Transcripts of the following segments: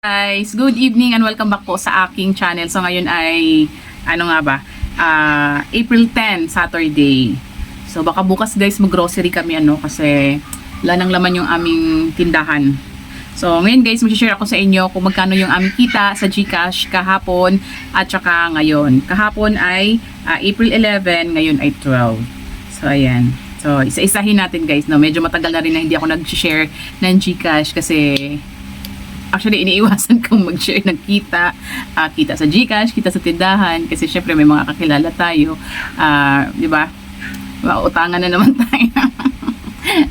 guys, good evening and welcome back po sa aking channel. So ngayon ay ano nga ba? Ah, April 10, Saturday. So baka bukas guys mag-grocery kami ano kasi wala nang laman yung aming tindahan. So ngayon guys, mag-share ako sa inyo kung magkano yung aming kita sa GCash kahapon at saka ngayon. Kahapon ay ah, April 11, ngayon ay 12. So ayan. So isa-isahin natin guys, no. Medyo matagal na rin na hindi ako nag-share ng GCash kasi actually iniiwasan kong mag-share ng kita, ah, kita sa GCash, kita sa tindahan kasi syempre may mga kakilala tayo, ah, 'di ba? Mautangan na naman tayo.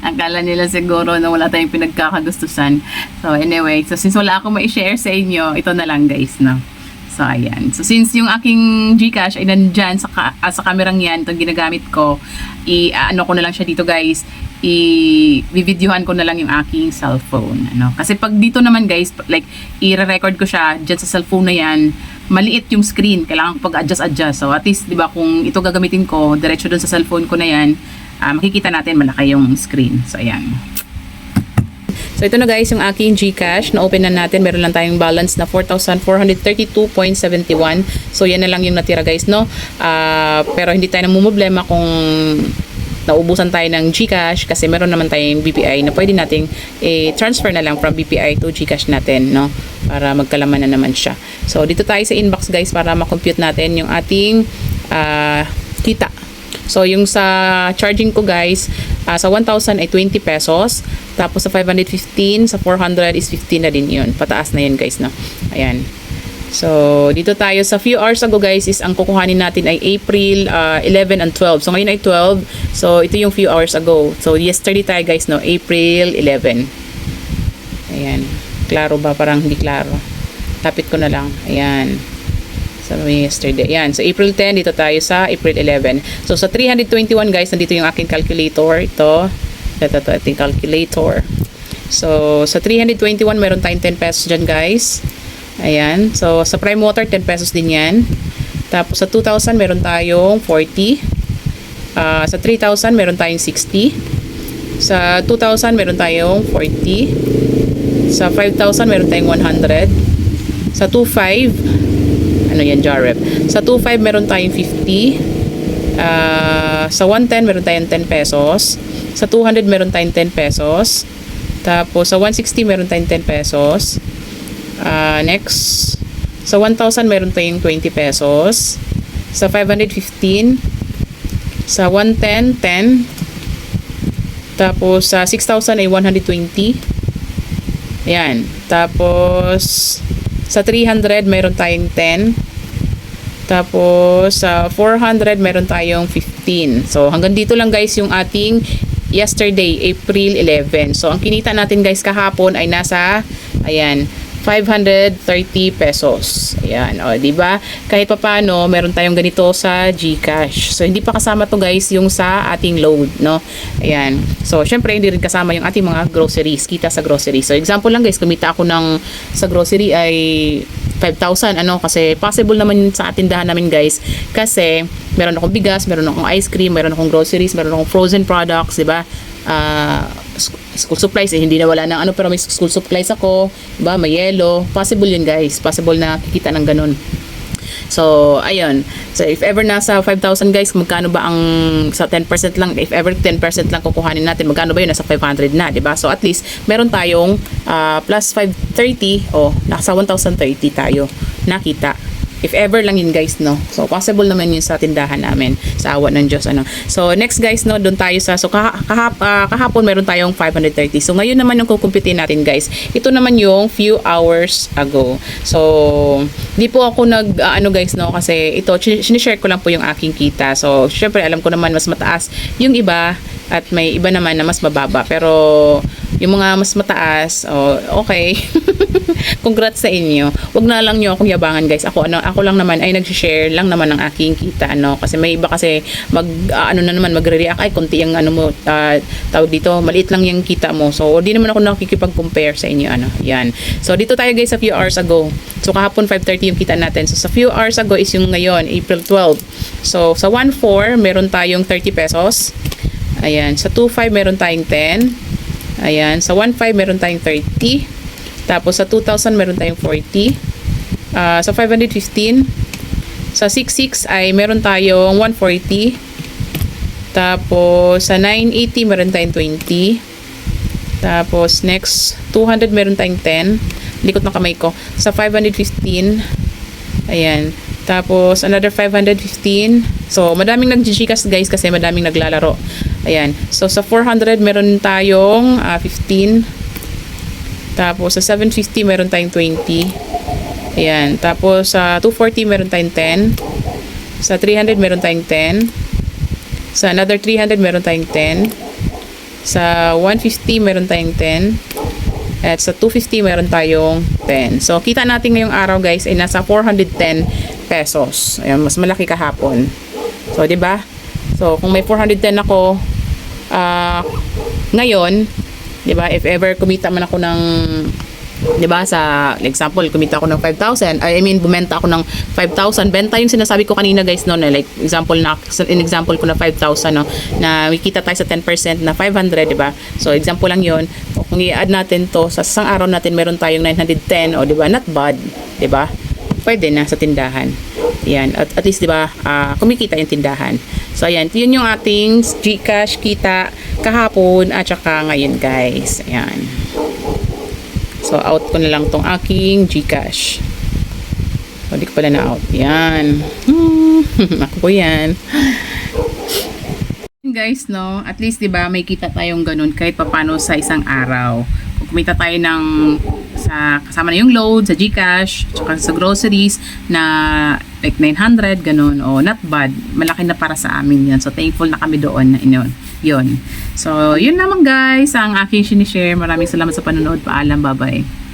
Akala nila siguro na wala tayong pinagkakagustusan. So anyway, so since wala akong ma-share sa inyo, ito na lang guys, no. So ayan. So since yung aking GCash ay nandyan sa, ka, ah, sa kamerang yan, itong ginagamit ko, i ah, ano ko na lang siya dito guys, i-videohan ko na lang yung aking cellphone. Ano? Kasi pag dito naman guys, like i-record ko siya dyan sa cellphone na yan, maliit yung screen. Kailangan ko pag-adjust-adjust. So at least, di ba, kung ito gagamitin ko, diretso dun sa cellphone ko na yan, ah, makikita natin malaki yung screen. So ayan. So ito na guys yung aking GCash na open na natin. Meron lang tayong balance na 4,432.71. So yan na lang yung natira guys no. Ah, pero hindi tayo namumblema kung naubusan tayo ng GCash kasi meron naman tayong BPI na pwede nating i-transfer na lang from BPI to GCash natin no para magkalaman na naman siya. So dito tayo sa inbox guys para ma-compute natin yung ating ah, kita. So, yung sa charging ko guys, ah, sa 1,000 ay 20 pesos. Tapos sa 515, sa 400 is 15 na din yun. Pataas na yun guys, no? Ayan. So, dito tayo sa few hours ago guys is ang kukuhanin natin ay April ah, 11 and 12. So, ngayon ay 12. So, ito yung few hours ago. So, yesterday tayo guys, no? April 11. Ayan. Klaro ba? Parang hindi klaro. Tapit ko na lang. Ayan. So, yesterday. Yan. So, April 10, dito tayo sa April 11. So, sa 321, guys, nandito yung aking calculator. Ito. Ito, ito, ating calculator. So, sa 321, meron tayong 10 pesos dyan, guys. Ayan. So, sa Prime Water, 10 pesos din yan. Tapos, sa 2,000, meron tayong 40. Ah, sa 3,000, meron tayong 60. Sa 2,000, meron tayong 40. Sa 5,000, meron tayong 100. Sa 2,500, ano yan, Jarep. Sa 2.5 meron tayong 50. Ah, sa 110 meron tayong 10 pesos. Sa 200 meron tayong 10 pesos. Tapos sa 160 meron tayong 10 pesos. Ah, next, sa 1,000 meron tayong 20 pesos. Sa 515, sa 110, 10. Tapos sa 6,000 ay 120. Ayan. Tapos sa 300 meron tayong 10. Tapos sa 400 meron tayong 15. So hanggang dito lang guys yung ating yesterday, April 11. So ang kinita natin guys kahapon ay nasa ayan 530 pesos. Ayan, o, di ba? Kahit papaano, meron tayong ganito sa GCash. So, hindi pa kasama to guys yung sa ating load, no? Ayan. So, syempre, hindi rin kasama yung ating mga groceries, kita sa groceries. So, example lang guys, kumita ako ng sa grocery ay 5,000 ano kasi possible naman sa tindahan namin guys kasi meron akong bigas, meron akong ice cream, meron akong groceries, meron akong frozen products, 'di ba? Ah, sk- school supplies eh, hindi na wala ng ano pero may school supplies ako, ba? May yellow. Possible yun guys. Possible na kikita ng ganun. So, ayun. So, if ever nasa 5,000 guys, magkano ba ang sa 10% lang, if ever 10% lang kukuhanin natin, magkano ba yun? Nasa 500 na, ba? So, at least, meron tayong ah, plus 530 o oh, nasa 1,030 tayo nakita. If ever lang yun guys, no? So, possible naman yun sa tindahan namin. Sa awa ng Diyos, ano? So, next guys, no? Doon tayo sa, so kaha- kahap, ah, kahapon meron tayong 530. So, ngayon naman yung kukumpitin natin guys. Ito naman yung few hours ago. So, di po ako nag, ah, ano guys, no? Kasi ito, sin- sinishare ko lang po yung aking kita. So, syempre, alam ko naman mas mataas yung iba at may iba naman na mas mababa. Pero, yung mga mas mataas, oh, okay. Congrats sa inyo. Wag na lang nyo akong yabangan guys. Ako ano, ako lang naman ay nag-share lang naman ng aking kita ano kasi may iba kasi mag ah, ano na naman magre-react ay konti yung ano mo ah, tawag dito, maliit lang yung kita mo. So, di naman ako nakikipag-compare sa inyo ano. Yan. So, dito tayo guys a few hours ago. So, kahapon 5:30 yung kita natin. So, sa few hours ago is yung ngayon, April 12. So, sa 1.4 meron tayong 30 pesos. Ayan, sa 2.5 meron tayong 10. Ayan, sa 1.5 meron tayong 30. Tapos sa 2,000 meron tayong 40. Ah, sa 515. Sa 66 ay meron tayong 140. Tapos sa 980 meron tayong 20. Tapos next 200 meron tayong 10. Likot ng kamay ko. Sa 515 ayan. Tapos another 515. So madaming nagjijikas guys kasi madaming naglalaro. Ayan. So sa 400 meron tayong ah, 15. Tapos sa 750 meron tayong 20. Ayan. Tapos sa 240 meron tayong 10. Sa 300 meron tayong 10. Sa another 300 meron tayong 10. Sa 150 meron tayong 10. At sa 250 meron tayong 10. So kita natin ngayong araw guys ay nasa 410 pesos. Ayan, mas malaki kahapon. So 'di ba? So kung may 410 ako ah ngayon, 'di ba? If ever kumita man ako ng 'di ba sa example kumita ako ng 5,000 I mean bumenta ako ng 5,000 benta yung sinasabi ko kanina guys no na like example na in example ko na 5,000 no na makita tayo sa 10% na 500 'di ba? So example lang yon o kung i-add natin to sa isang araw natin meron tayong 910 o 'di ba not bad 'di ba? Pwede na sa tindahan. Yan at, at least 'di ba ah, kumikita yung tindahan so ayan yun yung ating Gcash kita kahapon at saka ngayon guys ayan So, out ko na lang tong aking Gcash. O, di ko pala na-out. Yan. Hmm, ako po yan. Guys, no, at least 'di ba may kita tayong ganun kahit papano sa isang araw. Kung kumita tayo ng sa kasama na yung load sa GCash, tsaka sa groceries na like 900 ganun o not bad. Malaki na para sa amin 'yan. So thankful na kami doon na yun. Yun. So, yun naman guys ang aking sinishare. Maraming salamat sa panonood. Paalam. Bye-bye.